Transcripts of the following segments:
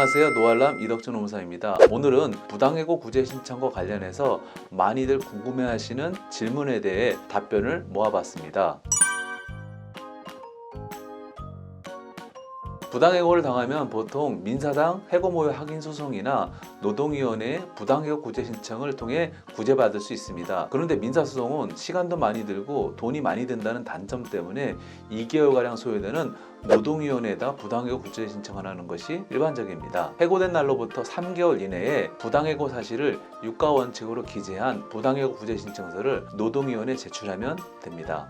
안녕하세요. 노알람 이덕준 노무사입니다. 오늘은 부당해고 구제 신청과 관련해서 많이들 궁금해하시는 질문에 대해 답변을 모아봤습니다 부당해고를 당하면 보통 민사당 해고모여 확인 소송이나 노동위원회 부당해고 구제 신청을 통해 구제받을 수 있습니다. 그런데 민사소송은 시간도 많이 들고 돈이 많이 든다는 단점 때문에 2개월가량 소요되는 노동위원회에다 부당해고 구제 신청하는 것이 일반적입니다. 해고된 날로부터 3개월 이내에 부당해고 사실을 유가 원칙으로 기재한 부당해고 구제 신청서를 노동위원회에 제출하면 됩니다.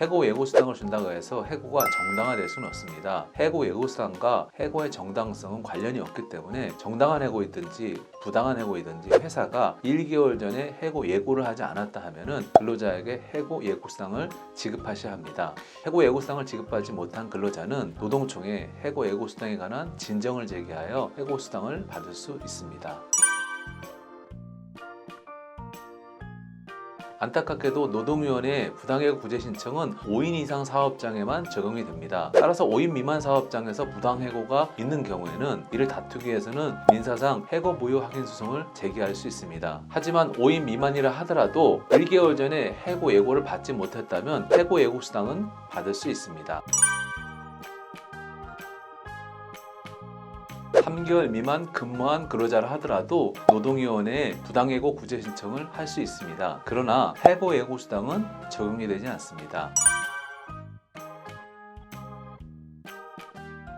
해고 예고 수당을 준다고 해서 해고가 정당화될 수는 없습니다. 해고 예고 수당과 해고의 정당성은 관련이 없기 때문에 정당한 해고이든지 부당한 해고이든지 회사가 1개월 전에 해고 예고를 하지 않았다 하면은 근로자에게 해고 예고 수당을 지급하셔야 합니다. 해고 예고 수당을 지급하지 못한 근로자는 노동청에 해고 예고 수당에 관한 진정을 제기하여 해고 수당을 받을 수 있습니다. 안타깝게도 노동위원회 부당해고 구제 신청은 5인 이상 사업장에만 적용이 됩니다. 따라서 5인 미만 사업장에서 부당해고가 있는 경우에는 이를 다투기 위해서는 민사상 해고 무효 확인 소송을 제기할 수 있습니다. 하지만 5인 미만이라 하더라도 1개월 전에 해고 예고를 받지 못했다면 해고 예고 수당은 받을 수 있습니다. 3개월 미만 근무한 근로자라 하더라도 노동위원회에 부당해고 구제 신청을 할 수 있습니다. 그러나 해고 예고 수당은 적용이 되지 않습니다.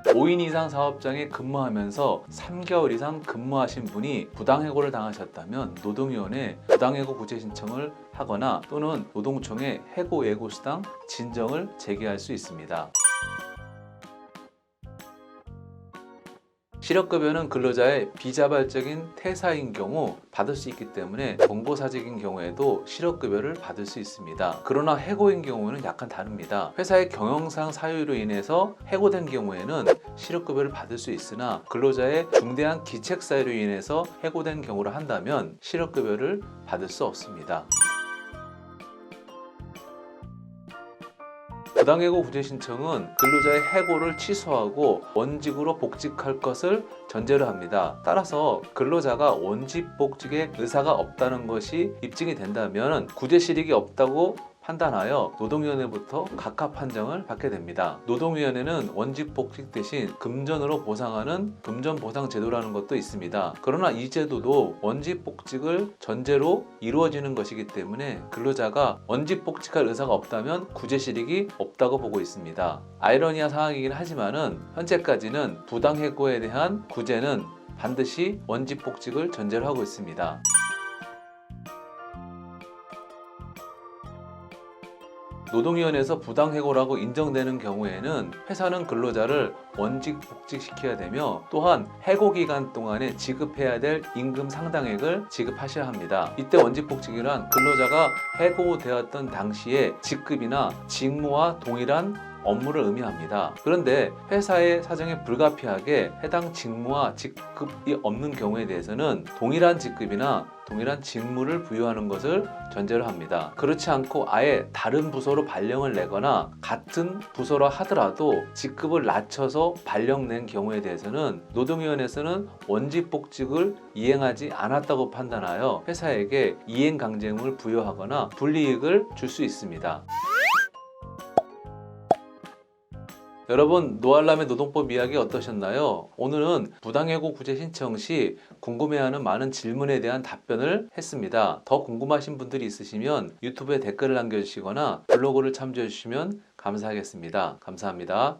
5인 이상 사업장에 근무하면서 3개월 이상 근무하신 분이 부당해고를 당하셨다면 노동위원회 부당해고 구제 신청을 하거나 또는 노동청에 해고 예고 수당 진정을 제기할 수 있습니다. 실업급여는 근로자의 비자발적인 퇴사인 경우 받을 수 있기 때문에 공보사직인 경우에도 실업급여를 받을 수 있습니다. 그러나 해고인 경우는 약간 다릅니다. 회사의 경영상 사유로 인해서 해고된 경우에는 실업급여를 받을 수 있으나 근로자의 중대한 기책 사유로 인해서 해고된 경우를 한다면 실업급여를 받을 수 없습니다. 부당해고 구제 신청은 근로자의 해고를 취소하고 원직으로 복직할 것을 전제로 합니다. 따라서 근로자가 원직 복직의 의사가 없다는 것이 입증이 된다면 구제 실익이 없다고 판단하여 노동위원회부터 각하 판정을 받게 됩니다. 노동위원회는 원직 복직 대신 금전으로 보상하는 금전 보상 제도라는 것도 있습니다. 그러나 이 제도도 원직 복직을 전제로 이루어지는 것이기 때문에 근로자가 원직 복직할 의사가 없다면 구제 실익이 없다고 보고 있습니다. 아이러니한 상황이긴 하지만은 현재까지는 부당 해고에 대한 구제는 반드시 원직 복직을 전제로 하고 있습니다. 노동위원회에서 부당해고라고 인정되는 경우에는 회사는 근로자를 원직 복직시켜야 되며 또한 해고 기간 동안에 지급해야 될 임금 상당액을 지급하셔야 합니다. 이때 원직 복직이란 근로자가 해고되었던 당시에 직급이나 직무와 동일한 업무를 의미합니다. 그런데 회사의 사정에 불가피하게 해당 직무와 직급이 없는 경우에 대해서는 동일한 직급이나 동일한 직무를 부여하는 것을 전제로 합니다. 그렇지 않고 아예 다른 부서로 발령을 내거나 같은 부서로 하더라도 직급을 낮춰서 발령 낸 경우에 대해서는 노동위원회에서는 원직 복직을 이행하지 않았다고 판단하여 회사에게 이행 강제임을 부여하거나 불이익을 줄 수 있습니다. 여러분 노알람의 노동법 이야기 어떠셨나요? 오늘은 부당해고 구제 신청 시 궁금해하는 많은 질문에 대한 답변을 했습니다. 더 궁금하신 분들이 있으시면 유튜브에 댓글을 남겨주시거나 블로그를 참조해 주시면 감사하겠습니다. 감사합니다.